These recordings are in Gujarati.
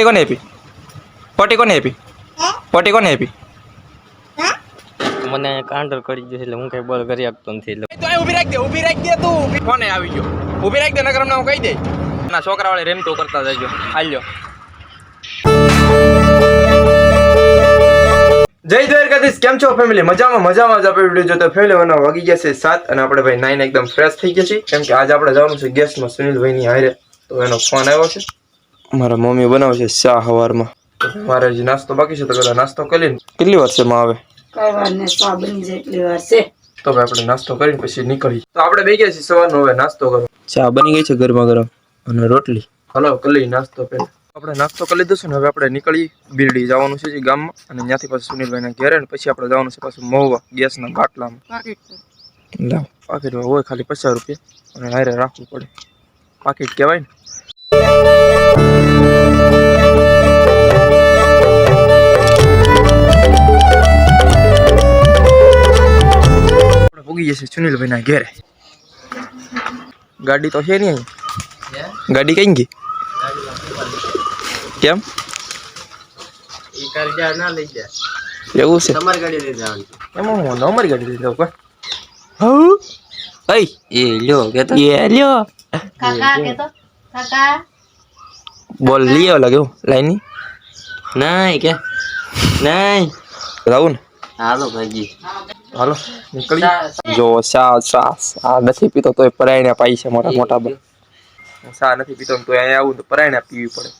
પટી કોને આપી? પટી કોને આપી? પટી કોને આપી? મને કાંડર કરી ગયો એટલે હું કઈ બોલ કરી શકતો નથી એટલે. તો ઊભી રાખ દે ઊભી રાખ દે તું. કોને આવી ગયો? ઊભી રાખ દે નકર હું કહી દે ના છોકરા વાળે રેમતો કરતા જજો. હાલ્યો. જય દ્વારકાધીશ કેમ છો ફેમિલી મજામાં મજામાં જ આપણે વીડિયો જોતો ફેમિલી મને વાગી ગયા છે સાત અને આપણે ભાઈ નાઈન એકદમ ફ્રેશ થઈ ગયા છીએ. કેમ કે આજે આપણે જવાનું છે ગેસમાં સુનિલભાઈની હારે. તો એનો ફોન આવ્યો છે. મારા મમ્મી બનાવે છે ચા સવારમાં મારે હજી નાસ્તો બાકી છે તો પેલા નાસ્તો કરી લઈને કેટલી વાર છે માં આવે? કઈ વાર ને સવા બની જાય એટલી વાર છે. તો ભાઈ આપણે નાસ્તો કરીને પછી નીકળી તો આપણે બે ગયા છીએ સવારનો હવે નાસ્તો કરો ચા બની ગઈ છે ગરમા ગરમ અને રોટલી. હલો કરી નાસ્તો પહેલા. આપણે નાસ્તો કરી લીધો છે ને હવે આપણે નીકળી બિરડી જવાનું છે જે ગામમાં. અને ત્યાંથી પછી સુનિલભાઈના ઘેરે પછી આપણે જવાનું છે પાછું મહુવા ગેસના બાટલામાં. લાવ. પાકીટમાં હોય ખાલી પચાસ રૂપિયા. અને હારે રાખવું પડે. પાકીટ કહેવાય ને. પૂગી જશે સુનિલભાઈના ઘેરે. ગાડી તો છે નહીં ગાડી કઈ ગઈ? કેમ? એ ના એવું છે? તમારી ગાડી લઈ જવાની. એમાં હું અમારી ગાડી લઈ જાઉં કોઈ હઉ? અઈ એ લ્યો કેતો. એ લ્યો. કાકા કે તો કાકા? બોલ લ્યો લાગે હું લાઈની નહીં કે? નહીં ને. હાલો ભાઈજી. હાલો નીકળી. જો સા સા આ નથી પીતો તોય પરાયણા પાઈ છે મોટા મોટા બન સા નથી પીતો ને તોય અહીંયા આવું તો પરાયણા પીવી પડે.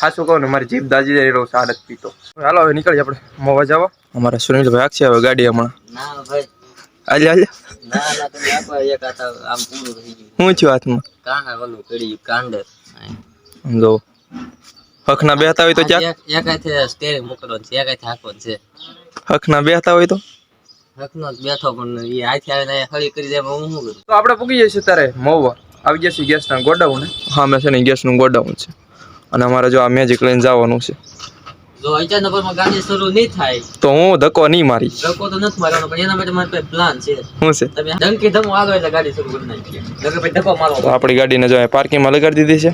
હાસું કહું. ને મારી જીભ દાજી જાય એટલો સા નથી પીતો. હાલો હવે નીકળી આપણે. મોવા જવા. અમારે સુનિલભાઈ છે હવે ગાડી હમણાં. ના ભાઈ. આજે આજે ના ના તમે આપો એક આ તો આમ પૂરું થઈ ગયું. હું છું હાથમાં? કાંડા કાંડર જો. હકના બેહતા હોય તો ક્યાંક? એક હાથે સ્ટેરિંગ પકડવાનું છે એક હાથે હાંકવાનું છે. હકના બેહતા હોય તો? હકનો જ બેઠો પણ એ હાથે આવીને હળી કરી દે હું શું કરું? તો આપણે પૂગી જઈશું ત્યારે મહુવા આવી જશે ગેસના ગોડાઉન. હા મેં છે ને ગેસનું ગોડાઉન છે. અને અમારે જો આ મેજિક લઈને જવાનું છે. જો ગાડી શરૂ નહીં થાય તો હું ધક્કો નહીં મારી લોકો તો નથી મારવાનો પણ એના માટે મારે પાસે પ્લાન છે. શું છે? તમે ધમકી ધમો આગળ એટલે ગાડી શરૂ કરી નાખીએ. ધક્કો મારવો આપણી ગાડીને જો પાર્કિંગમાં લગાડી દીધી છે.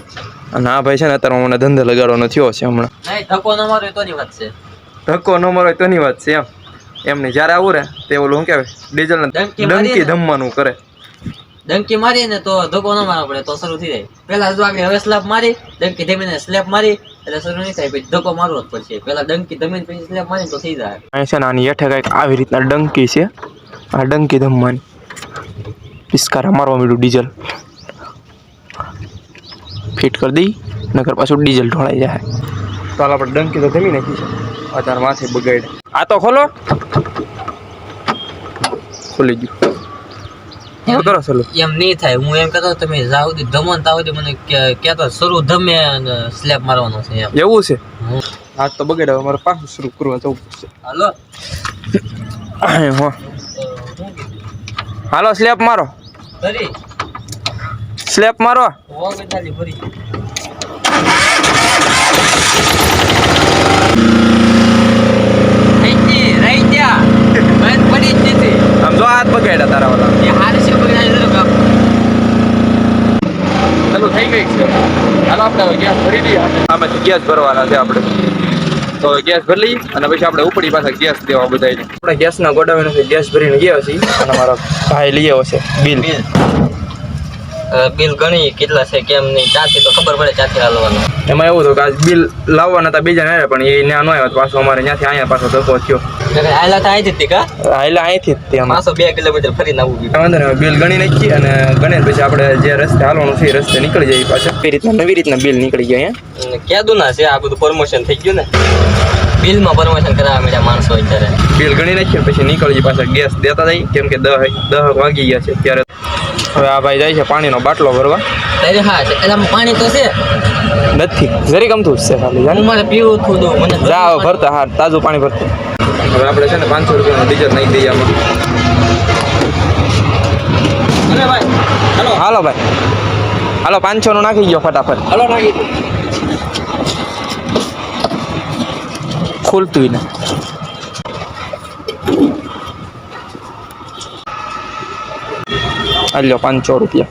અને આ ભાઈ છે ને અત્યારે મને ધંધે લગાડવાનો થયો છે હમણાં. ધક્કો ન મારો તો ની વાત છે. ધક્કો ન મારો તો ની વાત છે એમ. એમની જ્યારે આવું રે તે ઓલું શું કહેવાય? ડીઝલ ડંકી મારી ધમવાનું કરે. ડંકી મારીએ ને તો ધક્કો ન મારવો પડે તો શરૂ થઈ જાય. પેલા જો આપણે હવે સ્લેપ મારી ડંકી ધમીને સ્લેપ મારી એટલે શરૂ નહીં થાય પછી ધક્કો મારવો જ પડશે. પેલા ડંકી ધમીને પછી સ્લેપ મારી તો થઈ જાય. અહીં છે ને આની હેઠે કંઈક આવી રીતના ડંકી છે. આ ડંકી ધમવાની. પિસ્કારા મારવા મળ્યું ડીઝલ. ફિટ કરી દઈ નકર પાછું ડીઝલ ઢોળાઈ જાય તો હાલ આપણે ડંકી તો ધમી નાખી છે. અત્યારે માથે બગાડ આ તો ખોલો. ખોલી ગયું. શું કરો ચાલો. એમ નહીં થાય. હું એમ કહેતો તમે જાવ દી ધમો તાવ દી મને કહેતો શરૂ ધમે અને સ્લેબ મારવાનો છે એમ. એવું છે? હું. તો બગડે હવે મારે પાછું શરૂ કરવા જવું પડશે. હાલો. હા. હાલો સ્લેબ મારો. કરી. સ્લેપ મારો. ઓ ભરી રહી રહી જા બંધ પડી આમ જો હાથ બગાડ્યા તારા વાળા. ચાલુ થઈ ગઈ છે. હાલો આપણે ગેસ ભરી દઈએ. આમાંથી ગેસ ભરવાના છે આપણે. તો ગેસ ભરી લઈએ અને પછી આપણે ઉપડી પાસે ગેસ દેવા બધાને આપણે ગેસના ગોડાવીને ગેસ ભરીને ગયા છીએ અને મારો ભાઈ લઈ આવ્યો છે બિલ. બિલ બિલ ગણી કેટલા છે કેમ નહીં ચાથી તો ખબર પડે ચાથી હાલવાનું. એમાં એવું હતું કે આજ બિલ લાવવાના હતા બીજા ને પણ એ ત્યાં ન આવ્યો તો પાછો અમારે ત્યાંથી અહીંયા પાછો ધક્કો થયો. આયલા તો અહીંથી જ હતી કા? આયલા અહીંથી જ તે પાછો બે કિલોમીટર ફરીને આવવું ગયું. વાંધો નહીં બિલ ગણી નાખીએ અને ગણે પછી આપણે જે રસ્તે હાલવાનું છે એ રસ્તે નીકળી જઈએ પાછા. એવી રીતના નવી રીતના બિલ નીકળી ગયા અહીંયા? અને ક્યાં ના છે? આ બધું પ્રમોશન થઈ ગયું ને? બિલમાં પ્રમોશન કરાવવા મળ્યા માણસો અત્યારે. બિલ ગણી નાખીએ પછી નીકળીએ પાછા. ગેસ દેતા જાય કેમ કે દહ દહ વાગી ગયા છે ત્યારે હવે આ ભાઈ જાય છે પાણીનો બાટલો ભરવા. ત્યારે હા છે. એલામાં પાણી તો છે. નથી. જરી ગમતું જ છે ખાલી મને મારે પીવું થોડું મને જા હવે ભરતા હા તાજું પાણી ભરતું. હવે આપણે છે ને પાંચસો રૂપિયાનો ડીઝલ નહીં દઈએ આમાં. અરે હાલો. ભાઈ. હાલો પાંચસો નું નાખી ગયો ફટાફટ. હાલો નાખી ખોલતું ખુલતું ને. હાલ્યો પાંચસો રૂપિયા.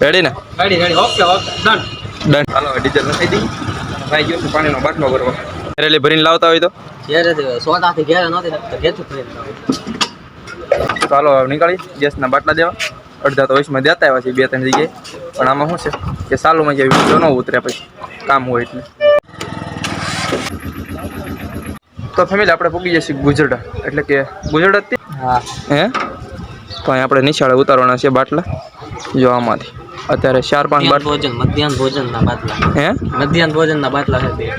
રેડી ને? ગાડી ઓકે ઓકે ડન ડન હાલો ડીઝલ નખાઈ દઈએ ભાઈ ગયો છે પાણીનો બાટલો કરવા રેલી ભરીને લાવતા હોય તો? ચાલો સોટાથી ઘેરે તો તો હાલો નીકળી. ગેસના બાટલા દેવા. અડધા તો વયસમાં દેતા આવ્યા છે બે ત્રણ જગ્યાએ. પણ આમાં શું છે? કે સાલુમાં જે વીડિયો ન ઉતરે પછી કામ હોય એટલે. તો ફેમિલી આપણે પૂગી જઈશું ગુજરાત એટલે કે ગુજરાતથી હા હે? તો અહીં આપણે નિશાળે ઉતારવાના છે બાટલા જો આમાંથી. અત્યારે ચાર પાંચ બાટલા. ભોજન મધ્યાહન ભોજનના બાટલા. હે? મધ્યાહન ભોજનના બાટલા છે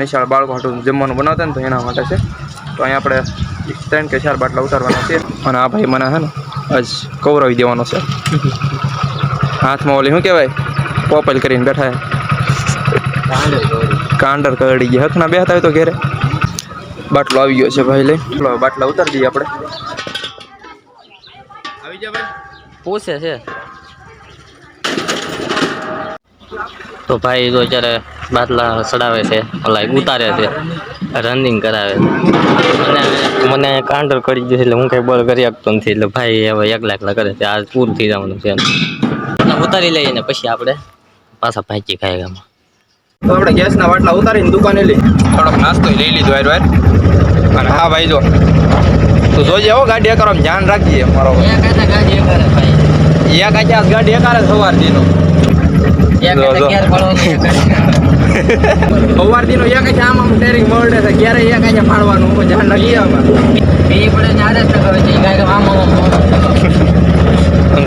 નિશાળ બાળકો હાટું જમવાનું બનાવતા ને તો એના માટે છે. તો અહીં આપણે ત્રણ કે ચાર બાટલા ઉતારવાના છે અને આ ભાઈ મને છે ને આજ કવરાવી દેવાનો છે. હાથમાં ઓલી શું કહેવાય? પોપલ કરીને બેઠા. કાંડર કરડી ગયા હથના બેહતા હોય તો ઘેરે. બાટલો આવી ગયો છે ભાઈ લઈ. બાટલા ઉતારી દઈએ આપણે. પૂછે છે. તો ભાઈ તો અત્યારે બાટલા ચડાવે છે લાઈક ઉતારે છે રનિંગ કરાવે. અને મને કાંડર કરી દીધું એટલે હું કઈ બોલ કરી શકતો નથી. એટલે ભાઈ હવે એકલા એકલા કરે છે આજ પૂરું થઈ જવાનું છે ઉતારી લઈએ ને પછી આપણે પાછા ભાજી ખાઈ ગામમાં. તો આપણે ગેસના બાટલા ઉતારીને દુકાને લઈ. થોડોક નાસ્તો લઈ લીધો વાર અને હા ભાઈ જો. તું જોજે હો ગાડી એકવાર ધ્યાન રાખજે મારો ગાડી કરે ભાઈ. એક આજ ગાડી એકારે સવાર દીનો સવાર દીનો એક આમ આમ ટેરિંગ મોડે છે ક્યારે એક આજ ફાડવાનું ધ્યાન રાખીએ આમાં. બે પડે ને આદત ન આમ આમ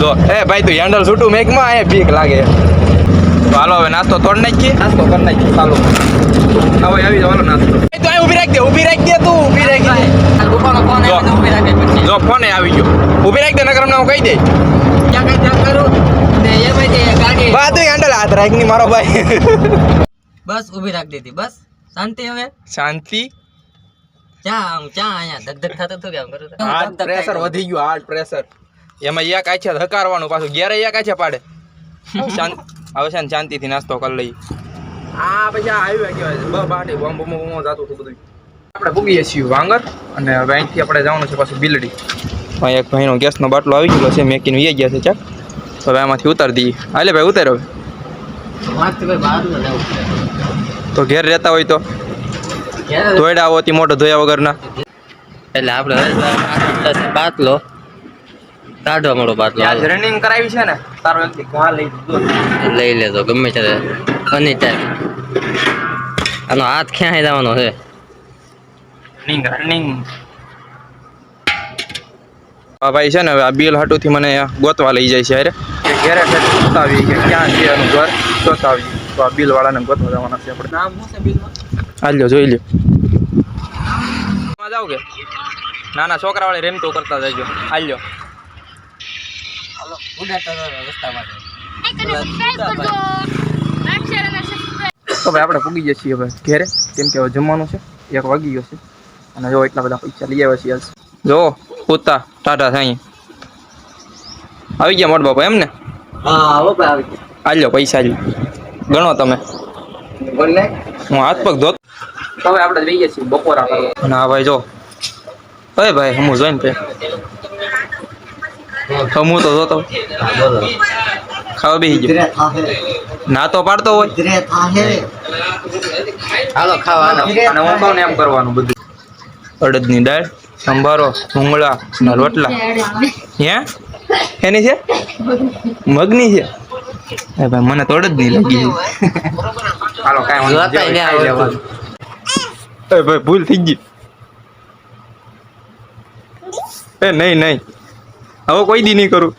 જો એ ભાઈ તું હેન્ડલ છૂટું મેકમાં એ બીક લાગે. તો હાલો હવે નાસ્તો તોડ નાખીએ. નાસ્તો કરી નાખી ચાલો. હવે આવી જવાનો નાસ્તો. તો ઊભી રાખી દે ઊભી રાખ દે તું ઊભી રાખી દે ઉપરનો ફોન જો. આવે તો ઊભી રાખે પછી જો ફોન આવી ગયો ઊભી હું કહી દે. ક્યાં કઈ ત્યાં કરું. ને એ ભાઈ તે ગાડી. બા તું હેન્ડલ હાથ રાખની મારો ભાઈ. બસ ઊભી રાખ દીધી બસ. શાંતિ હવે? શાંતિ. ક્યાં આમ અહીંયા ધક ધક થતું હતું કેમ કરું હાર્ટ પ્રેશર વધી ગયું હાર્ટ પ્રેશર એમાં એક આછે ધકારવાનું પાછું. ઘેરે એક આછે પાડે? શાંત હવે છે ને શાંતિથી નાસ્તો કરી લઈએ. આ પછી આ આવી કહેવાય બ બાટી બમ બમ બમ જાતું હતું બધું. આપણે ભૂગીએ છીએ વાંગર અને હવે અહીંથી આપણે જવાનું છે પાછું બિલડી. અહીં એક ભાઈનો ગેસનો બાટલો આવી ગયેલો છે મેકીને વી ગયા છે ચાક તો હવે આમાંથી ઉતારી દઈએ. હાલે ભાઈ ઉતાર તો ઘેર રહેતા હોય તો? ધોયડા આવો મોટો ધોયા વગરના. એટલે આપણે બાટલો. કાઢવા મળો બાટલો રનિંગ કરાવી છે ને તારો એક ઘા લઈ લઈ લેજો ગમે ત્યારે. અની ટાઈમ આનો હાથ ક્યાં જવાનો છે? રનિંગ રનિંગ આ ભાઈ છે ને હવે આ બિલ હાટુથી મને ગોતવા લઈ જાય છે અરે કે ઘેરે બતાવી કે ક્યાં છે એનું ઘર બતાવી તો આ બિલ વાળાને ગોતવા જવાના છે આપણે. નામ શું છે બિલમાં હાલ્યો જોઈ લ્યો. જાવ કે? નાના છોકરા વાળી રેમતો કરતા જજો. હાલ્યો હાલો રસ્તા માટે. તો ભાઈ આપણે પૂગી જઈએ છીએ હવે ઘેરે. કેમ કે હવે જમવાનું છે. એક વાગી ગયો છે. અને જો એટલા બધા પૈસા લઈ આવ્યા છીએ જો. પૂતા ટાટા થાય આવી ગયા મોટ બાપા એમ ને આલ્યો પૈસા આલ્યો. ગણો તમે. હું હાથ પગ ધોત હવે આપણે જઈએ છીએ બપોરા ના ભાઈ જો. અરે ભાઈ હું જોઈને પે હું તો જોતો. ખાવા બેસી ગયો. ના તો પાડતો હોય. હાલો ખાવા અને હું કહું એમ કરવાનું બધું. અડદની દાળ. સંભારો ભૂંગળા અને રોટલા. હે? એની છે? મગની છે? એ ભાઈ મને તોડ જ નહીં લાગી. હાલો કાંઈ વાંધો. એ ભાઈ ભૂલ થઈ ગઈ. એ નહીં નહીં. હવે કોઈ દી નહીં કરું.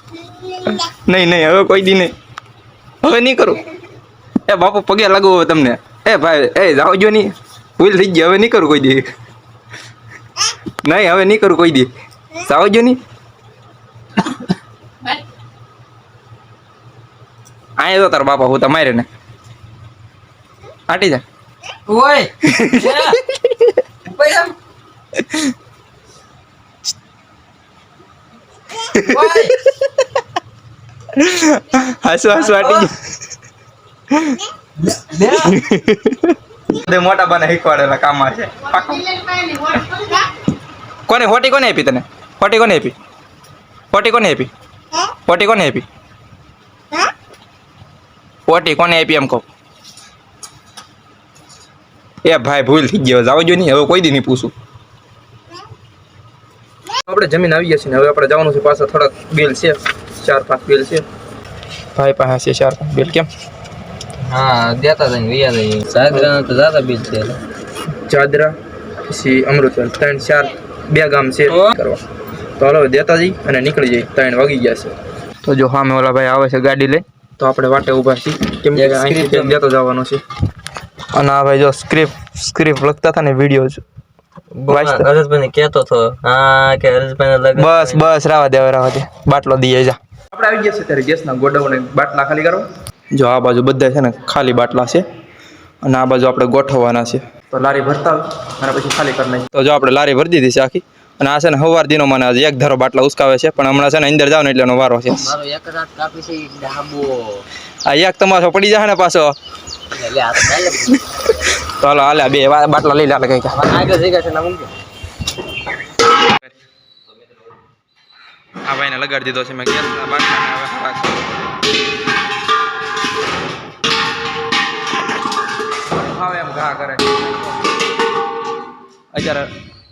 નહીં નહીં હવે કોઈ દી નહીં. હવે નહીં કરું. એ બાપુ પગે લાગુ હવે તમને. એ ભાઈ એ જાઓ જો નહીં. ભૂલ થઈ ગઈ હવે નહીં કરું કોઈ દી. નહીં હવે નહીં કરું કોઈ દી જાઓ જો નહીં અહીંયા તો તારા બાપા હું તમારે ને આટી જા ઓય પૈસા ઓય હાસુ હાસુ આટી જા બધે મોટા બાને શીખવાડેલા કામમાં છે. કોને, હોટી કોને આપી તને? હોટી કોને આપી? હોટી કોને આપી? હોટી કોને આપી? હોટી કોને આપી એમ કહો? એ ભાઈ ભૂલ થઈ ગયો જાવ નહીં, હવે કોઈ દી નહીં પૂછું. આપણે જમીન આવી ગયા છીએ ને, હવે આપણે જવાનું છે પાછા થોડાક બિલ છે, ચાર પાંચ બિલ છે. ભાઈ પાસે છે ચાર પાંચ બિલ કેમ? હા દેતા હતા સાગરા તો દાદા બીજ છે. ચાદરા પછી અમૃતસર ત્રણ ચાર બે ગામ છે કરવા. તો હાલો દેતા જઈ અને નીકળી જઈ ત્રણ વાગી ગયા છે. તો જો સામે ઓલા ભાઈ આવે છે ગાડી લઈ. તો આપણે વાટે ઊભા છીએ. કેમ કે અહીંથી દેતો જવાનો છે. અને આ ભાઈ જો સ્ક્રિપ્ટ સ્ક્રિપ્ટ લખતા હતા ને વીડિયો વાંચતા. હરેશભાઈ કેતો હતો. હા કે હરેશભાઈ બસ બસ રાવા દે રાવા દે. બાટલો દઈએ જા. આપણે આવી ગયા છે ત્યારે ગેસના ગોડાઉન બાટલા ખાલી કરવા જો આ બાજુ બધા છે ને ખાલી બાટલા છે અને આ બાજુ આપણે ગોઠવવાના છે. તો લારી ભરતા અને પછી ખાલી કરી નાખી. તો જો આપણે લારી ભરી દીધી છે આખી અને આ છે ને હવાર દિનો મને આજે એક ધારો બાટલા ઉસકાવે છે પણ હમણાં છે ને અંદર જાવ ને એટલે એનો વારો છે. મારો એક રાત કાપી છે ઈ ડાબો. આ એક તમારો પડી જાય ને પાછો. તો હાલો હાલે બે બાટલા લઈ લે કઈ આગળ જગ્યા છે આ ભાઈને લગાડી દીધો છે મેં ગેસ બાટલાને ઘા કરે. અત્યારે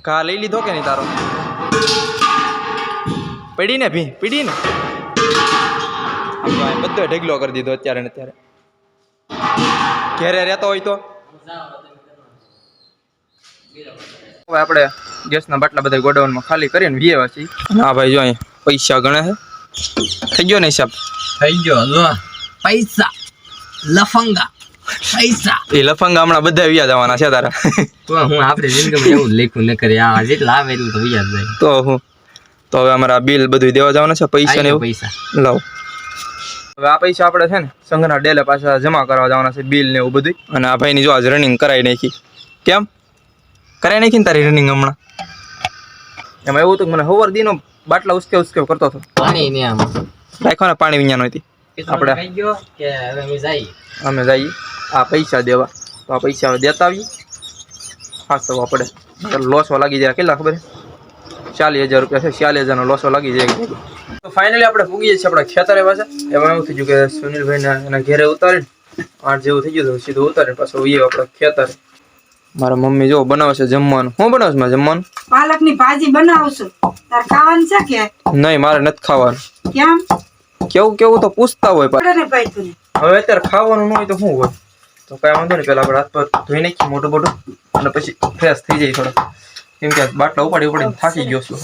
ઘા લઈ લીધો કે નહીં તારો? પડી ને ભી પીડી ને? બધો ઢગલો કરી દીધો અત્યારે ને અત્યારે. ઘેરે રહેતો હોય તો? હવે આપણે ગેસના બાટલા બધા ગોડાઉનમાં ખાલી કરીને વીએ છીએ હા ભાઈ જો અહીંયા પૈસા ગણે છે. થઈ ગયો ને હિસાબ? થઈ ગયો પૈસા લફંગા. પૈસા. એ લફંગ હમણાં બધા વ્યા જવાના છે તારા. તો હું આપણે જિંદગીમાં એવું લેખું લખ્યું ન કરી આ જેટલા આવે એટલું તો વિયા જાય. તો હું તો હવે અમારા બિલ બધું દેવા જવાના છે પૈસા ને એવું? પૈસા. લાવ. હવે આ પૈસા આપણે છે ને સંઘના ડેલે પાછા જમા કરવા જવાના છે બિલ ને એવું બધું અને આ ભાઈની જો આજ રનિંગ કરાવી નાખી. કેમ? કરાવી નાખી ને તારી રનિંગ હમણાં? એમાં એવું હતું કે મને હવાર દીનો બાટલા ઉસકે ઉસકે કરતો હતો. પાણી ને આમ. રાખો ને પાણી વિજ્ઞાન હતી. આપણે- આપણે થઈ ગયો કે હવે અમે જઈએ. અમે જઈએ. આ પૈસા દેવા. તો આ પૈસા દેતા દેતા આવીએ. સૌ આપણે લોસો લાગી જાય. કેટલા ખબર? ચાલીસ હજાર રૂપિયા છે. ચાલીસ હજારનો લોસો લાગી જાય. તો ફાઇનલી આપણે પૂગીએ છીએ આપણા ખેતરે પાછા. એમાં એવું થઈ ગયું કે સુનિલભાઈને એના ઘેરે ઉતારીને આઠ જેવું થઈ ગયું તો સીધું ઉતારીને પાછું એ આપણા ખેતરે. મારા મમ્મી જો બનાવે છે જમવાનું. હું બનાવે છે જમવાનું? પાલકની ભાજી બનાવશું તાર ખાવાનું છે કે? નહીં મારે નથી ખાવાનું. કેમ? કેવું કેવું તો પૂછતા હોય પણ. હવે અત્યારે ખાવાનું ન હોય તો શું હોય? તો કાંઈ વાંધો નહીં પહેલાં આપણે હાથ પર ધોઈ નાખીએ મોટું મોટું અને પછી ફ્રેશ થઈ જાય થોડો. કેમ કે બાટલા ઉપાડી ઉપાડીને થાકી ગયો છું.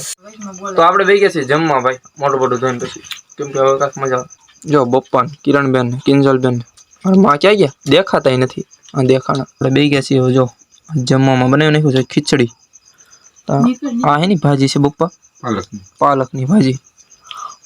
તો આપણે બે ગયા છીએ જમવા ભાઈ મોટું મોટું ધોઈને પછી. કેમ કે હવે કાંઈક મજા આવે. જો બપ્પાન ને કિરણબેન કિંજલબેન. મારા માં ક્યાં ગયા? દેખાતા નથી. આ દેખાણા. આપણે બે ગયા છીએ હવે જો જમવામાં બનાવી નાખ્યું છે ખીચડી. આ એની ભાજી છે બપ્પા? પાલકની. ભાજી.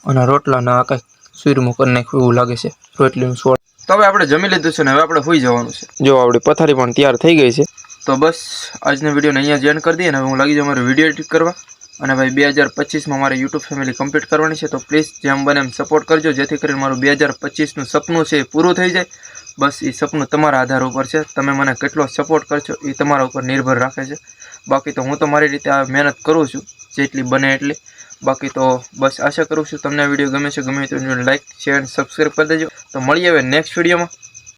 અને રોટલાના આ કાંઈક સુરમું કરી નાખ્યું એવું લાગે છે. રોટલીનું સોળ તો હવે આપણે જમી લીધું છે ને હવે આપણે હોઈ જવાનું છે. જો આપણી પથારી પણ તૈયાર થઈ ગઈ છે. તો બસ આજના વિડીયોને અહીંયા જ એન્ડ કરી દઈએ ને હવે હું લાગી જાઉં મારો વીડિયો એડિટ કરવા. અને ભાઈ બે હજાર પચીસમાં મારે યુટ્યુબ ફેમિલી કમ્પ્લીટ કરવાની છે તો પ્લીઝ જેમ બને એમ સપોર્ટ કરજો જેથી કરીને મારું બે હજાર પચીસનું સપનું છે એ પૂરું થઈ જાય. બસ એ સપનું તમારા આધાર ઉપર છે. તમે મને કેટલો સપોર્ટ કરશો એ તમારા ઉપર નિર્ભર રાખે છે. બાકી તો હું તો મારી રીતે આ મહેનત કરું છું જેટલી બને એટલી. બાકી તો બસ આશા કરું છું તમને વીડિયો ગમે છે, ગમે તો લાઈક શેર અને સબસ્ક્રાઈબ કરી દેજો. તો મળીએ હવે નેક્સ્ટ વિડીયોમાં